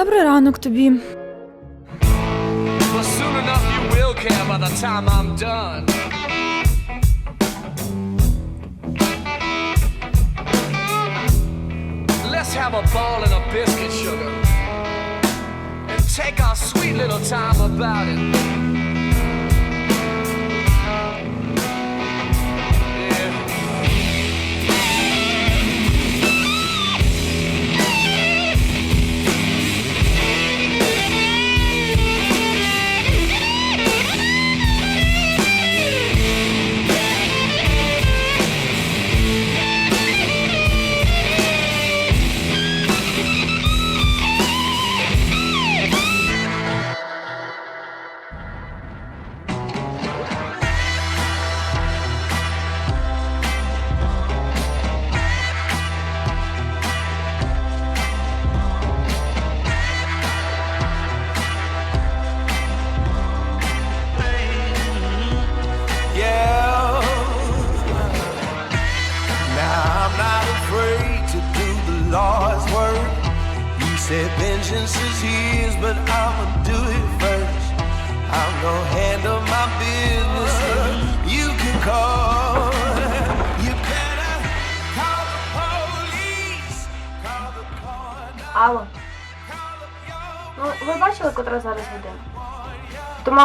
Добрий ранок тобі. But soon enough you will care by the time I'm done. Let's have a ball and a biscuit, sugar. And take our sweet little time about it.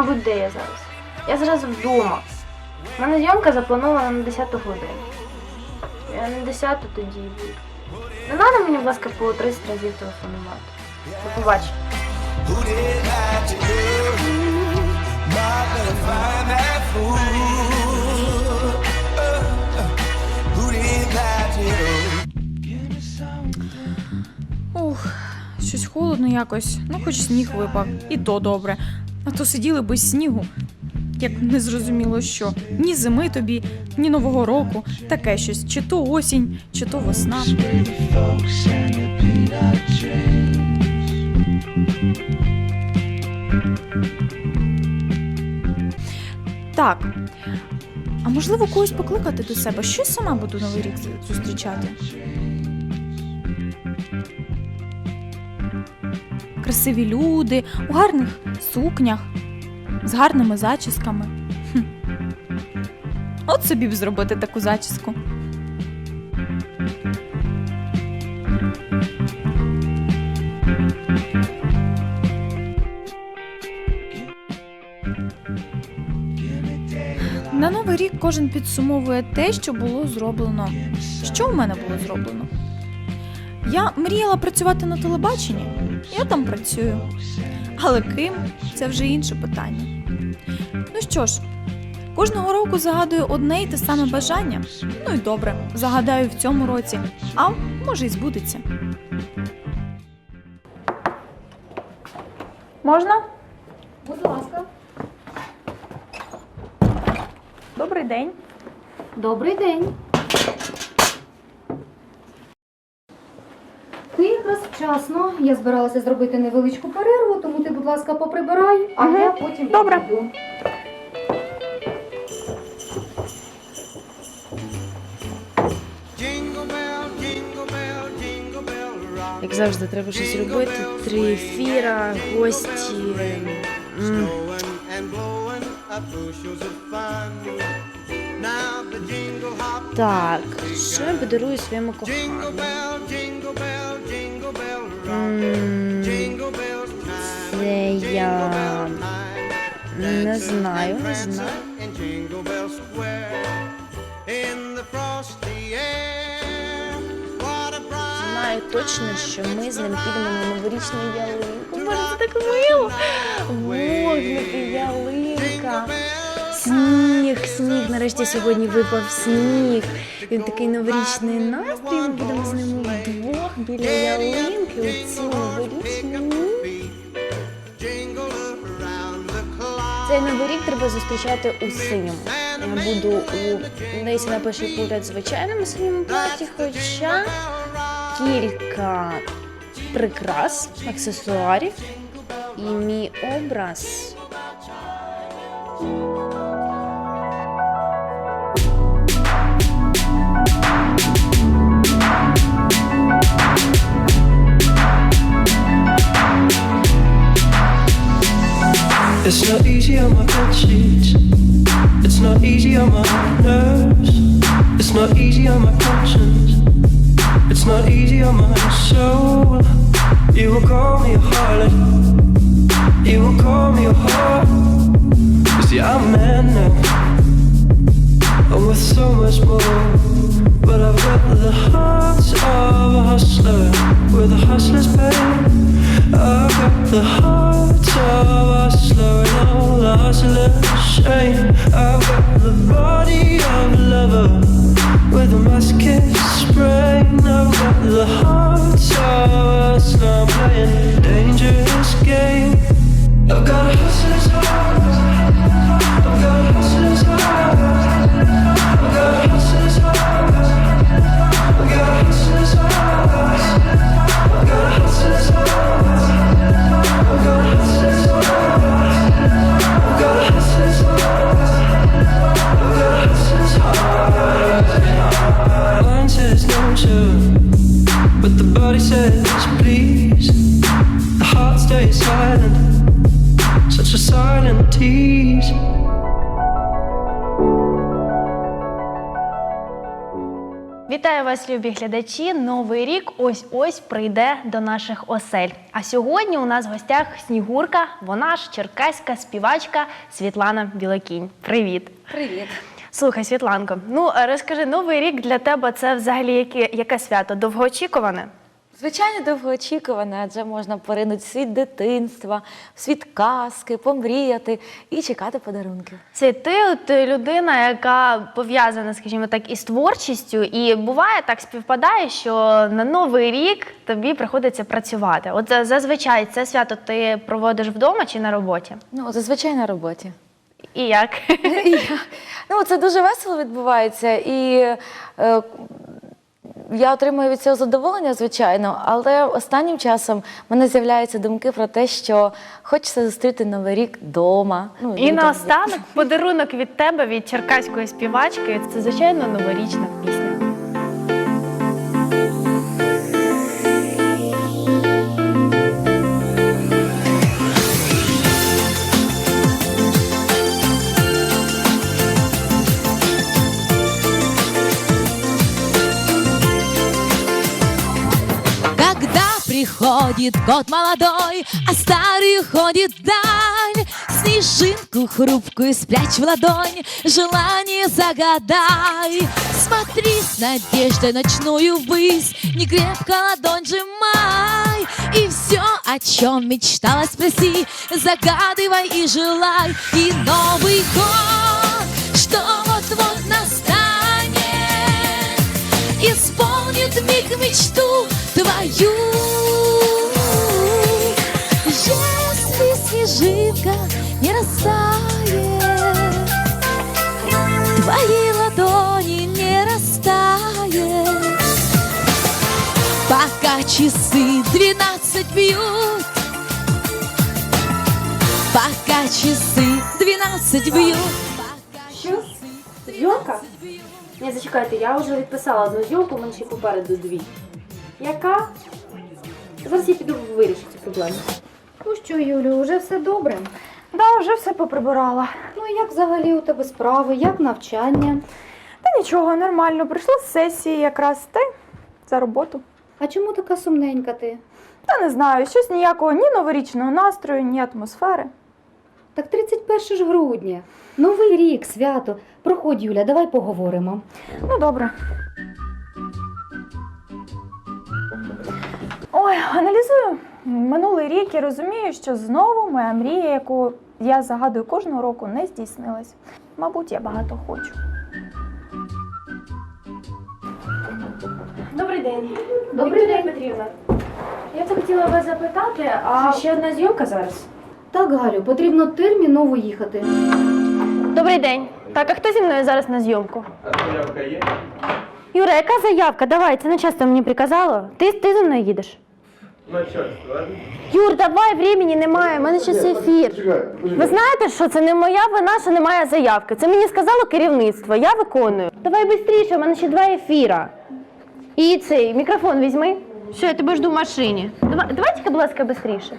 Мабуть, де я зараз? Я зараз вдома. У мене зйомка запланована на 10 годину. Я на 10 тоді буду. Не треба мені, будь ласка, по 30 разів телефонувати. До побачення. Ух, щось холодно якось. Ну, хоч сніг випав, і то добре. А то сиділи без снігу. Як не зрозуміло що. Ні зими тобі, ні Нового року. Таке щось. Чи то осінь, чи то весна. Так. А можливо, когось покликати до себе? Що сама буду новий рік зустрічати? Красиві люди, у гарних сукнях, з гарними зачісками. Хм. От собі б зробити таку зачіску. На новий рік кожен підсумовує те, що було зроблено. Що в мене було зроблено? Я мріяла працювати на телебаченні, я там працюю. Але ким це вже інше питання. Ну що ж, кожного року загадую одне й те саме бажання. Ну і добре, загадаю в цьому році, а може й збудеться. Можна? Будь ласка. Добрий день. Добрий день. Ти якраз вчасно. Я збиралася зробити невеличку перерву, тому ти, будь ласка, поприбирай, а Мгм. я потім Добре. підійду. Jingle bell, jingle bell, jingle bell rock. Як завжди, треба щось робити. Три ефіра, гості. М. Snowing and blowing up bushels of fun. Now the jingle hop Так, що я подарую своєму Jingle коханому? bell, Це я не знаю, не знаю. Знаю точно, що ми з ним підемо на новорічну ялинку. Боже, це так мило! Вогники, ялинка. Сніг, сніг. Нарешті сьогодні випав сніг. Він такий новорічний настрій. Ми будемо з ним біля ялинки у the clock. Цей новий рік треба зустрічати у синьому. Я буду у Лесі на перший погляд звичайному синьому платі, хоча кілька прикрас, аксесуарів і мій образ. It's not easy on my bed sheets. It's not easy on my nerves. It's not easy on my conscience. It's not easy on my soul. You will call me a harlot. You will call me a whore. You see, I'm a man now. I'm worth so much more. But I've got the heart of a hustler with a hustler's pain. The heart of. I've got the body of a lover with a brain. I've got the heart of playing dangerous. I've got a hustler's heart. Вас, любі глядачі! Новий рік ось ось прийде до наших осель. А сьогодні у нас в гостях Снігурка, вона ж черкаська співачка Світлана Білокінь. Привіт! Привіт. Слухай, Світланко, ну е, розкажи, новий рік для тебе це взагалі яке, яке свято? Довгоочікуване? Звичайно, довгоочікуване, адже можна поринути в світ дитинства, в світ казки, помріяти і чекати подарунків. Це ти от е, людина, яка пов'язана, скажімо так, із творчістю, і буває так співпадає, що на новий рік тобі приходиться працювати. От зазвичай це свято ти проводиш вдома чи на роботі? Ну, зазвичай на роботі. І як? І я- ну, це дуже весело відбувається, і е, я отримую від цього задоволення, звичайно, але останнім часом в мене з'являються думки про те, що хочеться зустріти Новий рік вдома. Ну, І наостанок подарунок від тебе, від черкаської співачки. Це звичайно новорічна пісня. Приходит год молодой, а старый уходит вдаль, Снежинку хрупкую спрячь в ладонь, желание загадай. Смотри с надеждой ночную ввысь, не крепко ладонь сжимай, И все, о чем мечтала, спроси, загадывай и желай. И Новый год, что вот-вот настанет, исполнит миг мечту твою. Снежинка не растает, твои ладони не растает, пока часы двенадцать бьют, пока часы двенадцать бьют. Що? Зйомка? Ні, зачекайте, я вже відписала одну зйомку, у мене ще попереду дві. Яка? Зараз я піду вирішу цю проблему. Ну що, Юлю, уже все добре? Да, вже все поприбирала. Ну як взагалі у тебе справи, як навчання? Та нічого, нормально. Прийшла з сесії якраз те за роботу. А чому така сумненька ти? Та не знаю, щось ніякого ні новорічного настрою, ні атмосфери. Так 31 ж грудня. Новий рік, свято. Проходь, Юля, давай поговоримо. Ну, добре. Ой, аналізую минулий рік і розумію, що знову моя мрія, яку я загадую кожного року, не здійснилась. Мабуть, я багато хочу. Добрий день. Добрий день, Петрівна. Я це хотіла вас запитати, а ще одна зйомка зараз. Так, Галю, потрібно терміново їхати. Добрий день. Так, а хто зі мною зараз на зйомку? Заявка є. Юра, яка заявка? Давай, це начальство мені приказало. Ти, ти зі мною їдеш. Юр, давай, времени немає, у мене ще ефір. Ви знаєте, що це не моя вина, що немає заявки. Це мені сказало керівництво, я виконую. Давай швидше, у мене ще два ефіра. І цей мікрофон візьми. Що, я тебе жду в машині. Давай, давайте, будь ласка, швидше.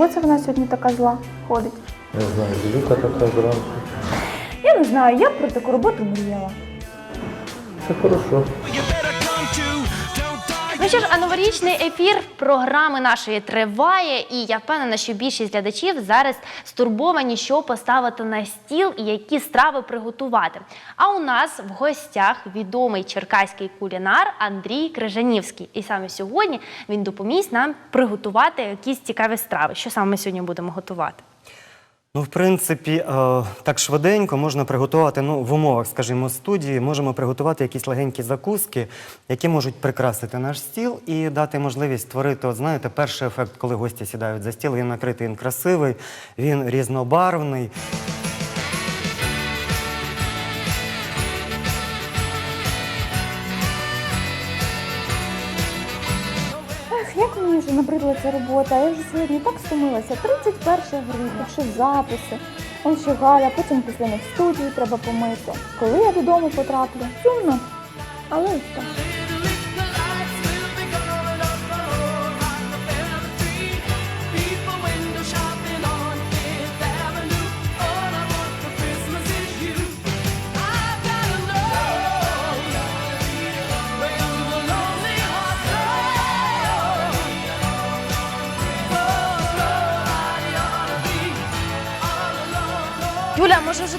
Чого це вона сьогодні така зла ходить? Не знаю, Люка така зранку. Я не знаю, я про таку роботу мріяла. Це хорошо. Ну що ж, а новорічний ефір програми нашої триває, і я впевнена, що більшість глядачів зараз стурбовані, що поставити на стіл і які страви приготувати. А у нас в гостях відомий черкаський кулінар Андрій Крижанівський. І саме сьогодні він допомість нам приготувати якісь цікаві страви. Що саме ми сьогодні будемо готувати? Ну, в принципі, е, так швиденько можна приготувати, ну, в умовах, скажімо, студії, можемо приготувати якісь легенькі закуски, які можуть прикрасити наш стіл і дати можливість створити, от знаєте, перший ефект, коли гості сідають за стіл, він накритий, він красивий, він різнобарвний. Набридла ця робота, я вже сьогодні так стомилася. 31 грудня, ще записи. Он ще Галя, потім після них студію треба помити. Коли я додому потраплю? Сумно. Але так.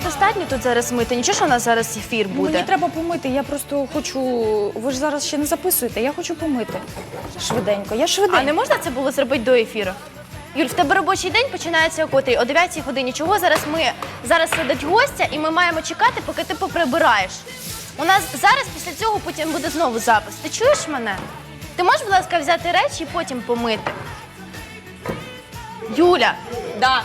Достатньо тут зараз мити? Нічого, що у нас зараз ефір буде? Мені треба помити, я просто хочу. Ви ж зараз ще не записуєте, я хочу помити. Швиденько. Я швиденько. А не можна це було зробити до ефіру? Юль, в тебе робочий день починається о котрій? О 9 годині. Чого зараз ми зараз сидить гостя і ми маємо чекати, поки ти поприбираєш? У нас зараз після цього потім буде знову запис. Ти чуєш мене? Ти можеш, будь ласка, взяти речі і потім помити? Юля, Да.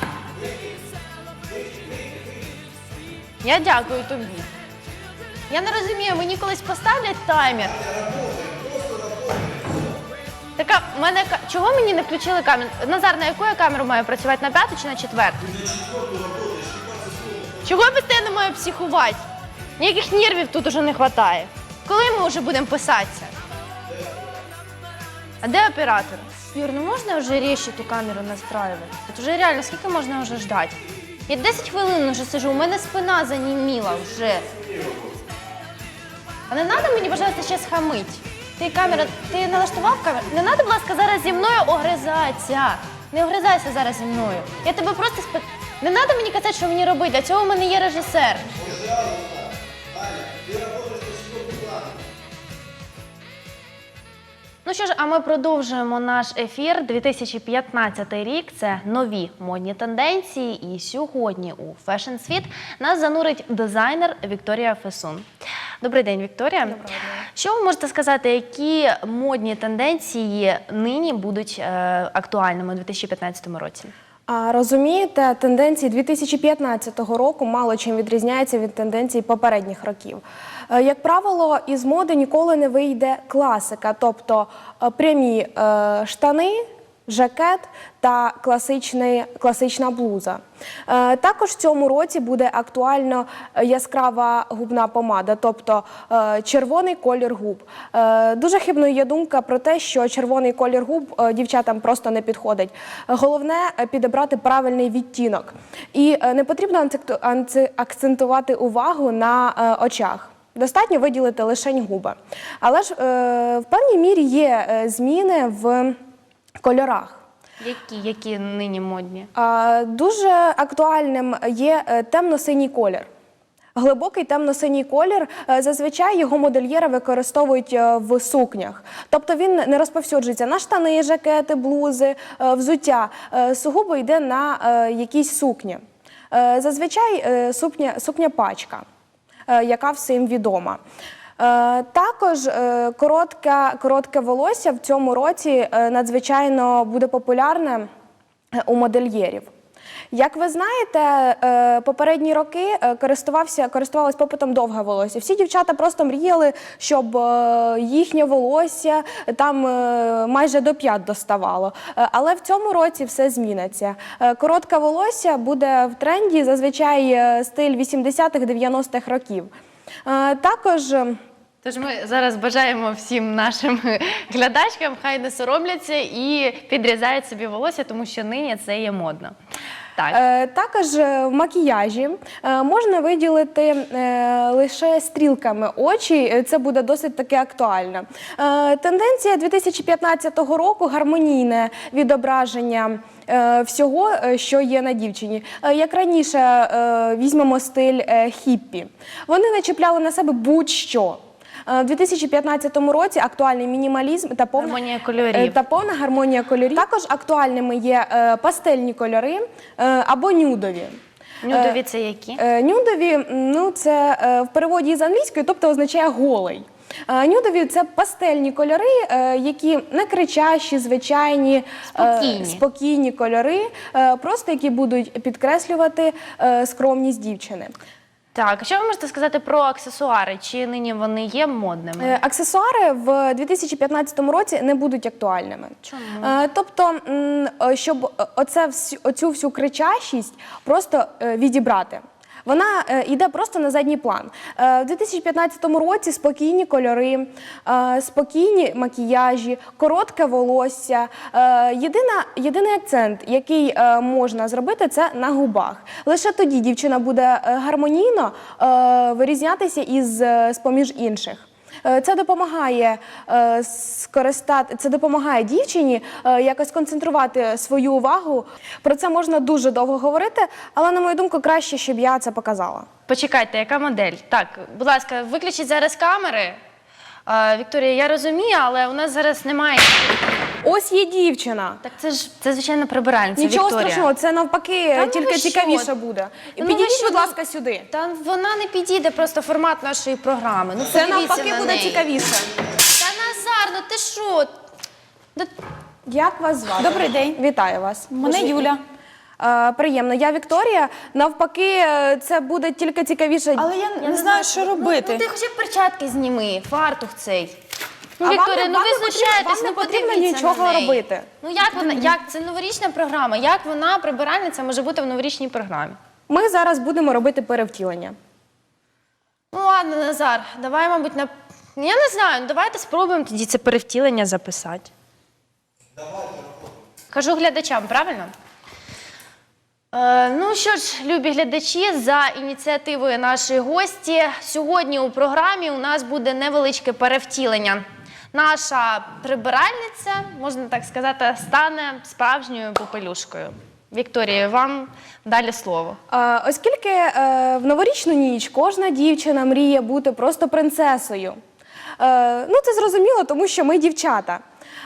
Я дякую тобі. Я не розумію, мені колись поставлять таймер. Така, в мене чого мені не включили камеру? Назар, на яку я камеру маю працювати? На п'яту чи на четверту? Чого я постійно маю психувати? Ніяких нервів тут уже не вистачає. Коли ми вже будемо писатися? А де оператор? Юр, ну можна вже ту камеру настраювати? Тут вже реально скільки можна вже ждати? Я 10 хвилин вже сижу, у мене спина заніміла вже. А не треба мені, пожалуйста, ще схамить. Ти камера, ти налаштував камеру? Не треба, будь ласка, зараз зі мною огризатися. Не огризайся зараз зі мною. Я тебе просто спи... Не треба мені казати, що мені робити. Для цього в мене є режисер. Ну що ж, а ми продовжуємо наш ефір. 2015 рік це нові модні тенденції. І сьогодні у Fashion Світ нас занурить дизайнер Вікторія Фесун. Добрий день, Вікторія. Доброго дня. Що ви можете сказати, які модні тенденції нині будуть е, актуальними у 2015 році? А розумієте, тенденції 2015 року мало чим відрізняються від тенденцій попередніх років. Е, Як правило, із моди ніколи не вийде класика, тобто е, прямі е, штани, жакет та класичний, класична блуза. Е, Також в цьому році буде актуально е, яскрава губна помада, тобто е, червоний колір губ. Дуже хибною є думка про те, що червоний колір губ дівчатам просто не підходить. Головне підібрати правильний відтінок. І не потрібно акцентувати увагу на очах. Достатньо виділити лише губи. Але ж е, в певній мірі є зміни в кольорах. Які, які нині модні? А, Дуже актуальним є е, темно-синій колір. Глибокий темно-синій колір е, зазвичай його модельєри використовують е, в сукнях. Тобто він не розповсюджується на штани, жакети, блузи, взуття. Сугубо йде на якісь сукні. Зазвичай сукня, сукня пачка, яка всім відома. Е, Також е, коротке, коротке волосся в цьому році е, надзвичайно буде популярне у модельєрів. Як ви знаєте, попередні роки користувався, користувалось попитом довге волосся. Всі дівчата просто мріяли, щоб їхнє волосся там майже до п'ят доставало. Але в цьому році все зміниться. Коротке волосся буде в тренді, зазвичай стиль 80-х, 90-х років. Також е, Тож ми зараз бажаємо всім нашим глядачкам, хай не соромляться і підрізають собі волосся, тому що нині це є модно. Так. Е, Також е, в макіяжі е, можна виділити лише стрілками очі. Це буде досить таки актуально. Тенденція 2015 року гармонійне відображення. Всього, що є на дівчині, як раніше візьмемо стиль хіппі. Вони не чіпляли на себе будь-що. Е, У 2015 році актуальний мінімалізм та повна Гармонія кольорів. е, та повна гармонія кольорів. Також актуальними є е, пастельні кольори або нюдові. Нюдові це які? Нюдові ну, це в переводі з англійської, тобто означає голий. Нюдові це пастельні кольори, які не кричащі, звичайні, Спокійні. спокійні кольори, просто які будуть підкреслювати скромність дівчини. Так, що ви можете сказати про аксесуари? Чи нині вони є модними? Е, Аксесуари в 2015 році не будуть актуальними. Чому? Е, Тобто, м, е, щоб оце всю, оцю всю кричащість просто е, відібрати. Вона е, йде просто на задній план. У В 2015 році спокійні кольори, е, спокійні макіяжі, коротке волосся. Е, Єдина, єдиний акцент, який е, можна зробити, це на губах. Лише тоді дівчина буде е, гармонійно е, вирізнятися із е, з-поміж інших. Е, Це допомагає е, скористати, це допомагає дівчині е, якось концентрувати свою увагу. Про це можна дуже довго говорити, але на мою думку, краще, щоб я це показала. Почекайте, яка модель? Так, будь ласка, виключіть зараз камери. Вікторія, я розумію, але у нас зараз немає. Ось є дівчина. Так це ж це звичайно прибиральниця. Нічого Вікторія. страшного, це навпаки Та ну тільки ви що? цікавіше буде. Та ну Підійдіть, ви що, будь ну- ласка, сюди. Та вона не підійде просто формат нашої програми. Ну Це подивіться навпаки на буде неї. цікавіше. Та Назар, ну ти що? Да- Як вас звати? Добрий день. Вітаю вас. Мене Юля. Е, Приємно. Я Вікторія. Навпаки, е, це буде тільки цікавіше. Але я, не знаю, що робити. Ну, ти хоча б перчатки зніми, фартух цей. Ну, Вікторія, ну ви не потрібно- знущаєтесь, не потрібно подивіться нічого на неї. робити. Ну як вона, як це новорічна програма? Як вона прибиральниця може бути в новорічній програмі? Ми зараз будемо робити перевтілення. Ну ладно, Назар, давай, мабуть, на. Я не знаю, ну давайте спробуємо тоді це перевтілення записати. Кажу глядачам, правильно? Е, ну що ж, любі глядачі, за ініціативою нашої гості, сьогодні у програмі у нас буде невеличке перевтілення. Наша прибиральниця, можна так сказати, стане справжньою попелюшкою. Вікторія, вам далі слово. Оскільки е, в новорічну ніч кожна дівчина мріє бути просто принцесою. Е, Ну, це зрозуміло, тому що ми дівчата.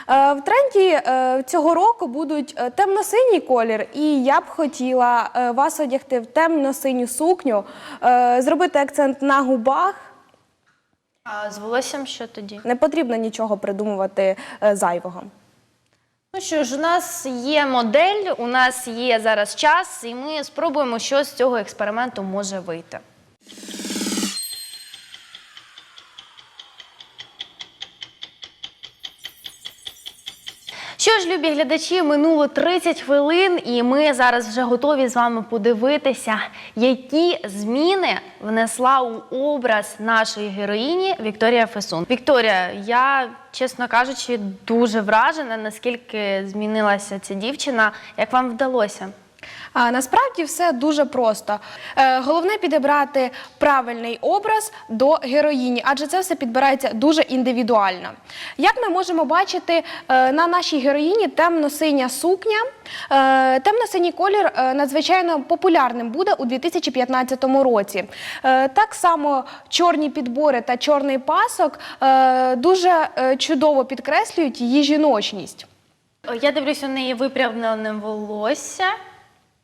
Е, В тренді цього року будуть темно-синій колір, і я б хотіла вас одягти в темно-синю сукню, зробити акцент на губах. А з волоссям що тоді? Не потрібно нічого придумувати е, зайвого. Ну що ж, у нас є модель, у нас є зараз час, і ми спробуємо, що з цього експерименту може вийти. Що ж, любі глядачі, минуло 30 хвилин, і ми зараз вже готові з вами подивитися, які зміни внесла у образ нашої героїні Вікторія Фесун. Вікторія, я, чесно кажучи, дуже вражена, наскільки змінилася ця дівчина. Як вам вдалося? А насправді все дуже просто. Е, головне підібрати правильний образ до героїні, адже це все підбирається дуже індивідуально. Як ми можемо бачити, е, на нашій героїні темно-синя сукня. Е, темно-синій колір надзвичайно популярним буде у 2015 році. Так само чорні підбори та чорний пасок дуже чудово підкреслюють її жіночність. Я дивлюсь, у неї випрямлене волосся.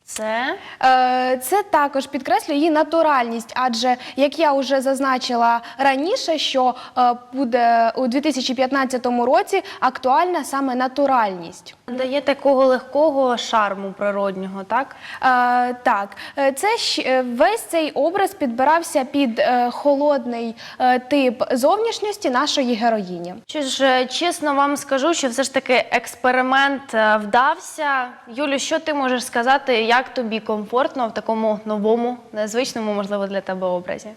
Це Е, Це також підкреслює її натуральність, адже як я вже зазначила раніше, що е, буде у 2015 році актуальна саме натуральність. дає такого легкого шарму природнього, так? Е, так, е, це щ- е, весь цей образ підбирався під е, холодний е, тип зовнішності нашої героїні. Що ж, е, чесно вам скажу, що все ж таки експеримент е, вдався. Юлю, що ти можеш сказати, як тобі комфортно в такому новому, незвичному, можливо, для тебе образі?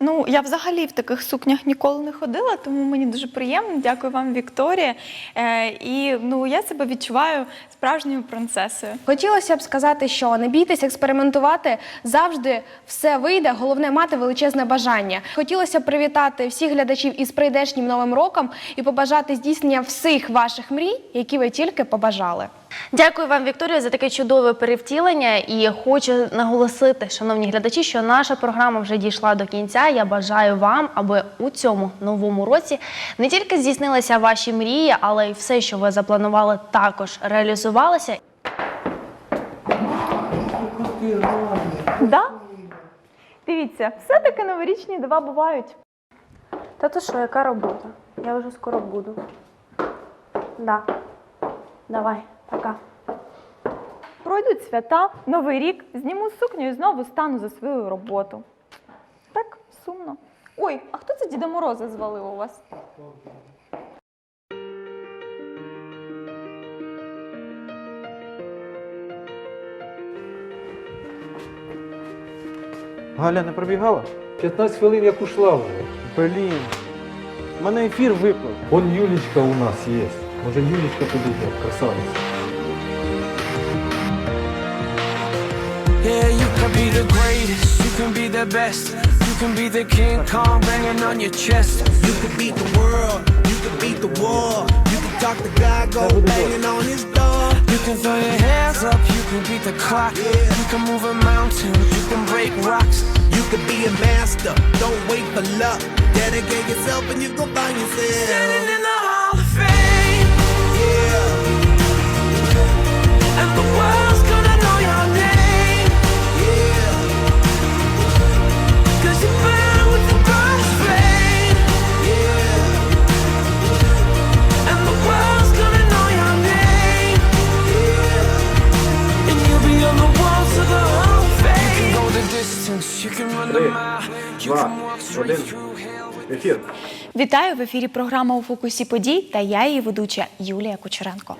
Ну, я взагалі в таких сукнях ніколи не ходила, тому мені дуже приємно. Дякую вам, Вікторія. Е, і ну, я себе відчуваю справжньою принцесою. Хотілося б сказати, що не бійтесь експериментувати, завжди все вийде. Головне мати величезне бажання. Хотілося б привітати всіх глядачів із прийдешнім новим роком і побажати здійснення всіх ваших мрій, які ви тільки побажали. Дякую вам, Вікторія, за таке чудове перевтілення. І хочу наголосити, шановні глядачі, що наша програма вже дійшла до кінця. Я бажаю вам, аби у цьому новому році не тільки здійснилися ваші мрії, але й все, що ви запланували, також реалізувалося. Да? Дивіться, все-таки новорічні дива бувають. Та то що, яка робота? Я вже скоро буду. Да. Давай, пока. Пройдуть свята, новий рік, зніму сукню і знову стану за свою роботу. Так, сумно. Ой, а хто це Діда Мороза звалив у вас? Галя не пробігала? 15 хвилин як ушла вже. Блін. У мене ефір виплив. Вон Юлічка у нас є. Може Юлічка підійде, красавиця. Yeah, you can be the greatest, you can be the best, you can be the King Kong banging on your chest. You can beat the world, you can beat the war. You can talk to God, go banging on his door. You can throw your hands up, you can beat the clock. yeah. You can move a mountain, you can break rocks. You can be a master, don't wait for luck. Dedicate yourself and you go find yourself. Standing in the Hall of Fame, Yeah, and the world's Вітаю в ефірі програма у фокусі подій та я її ведуча Юлія Кучеренко.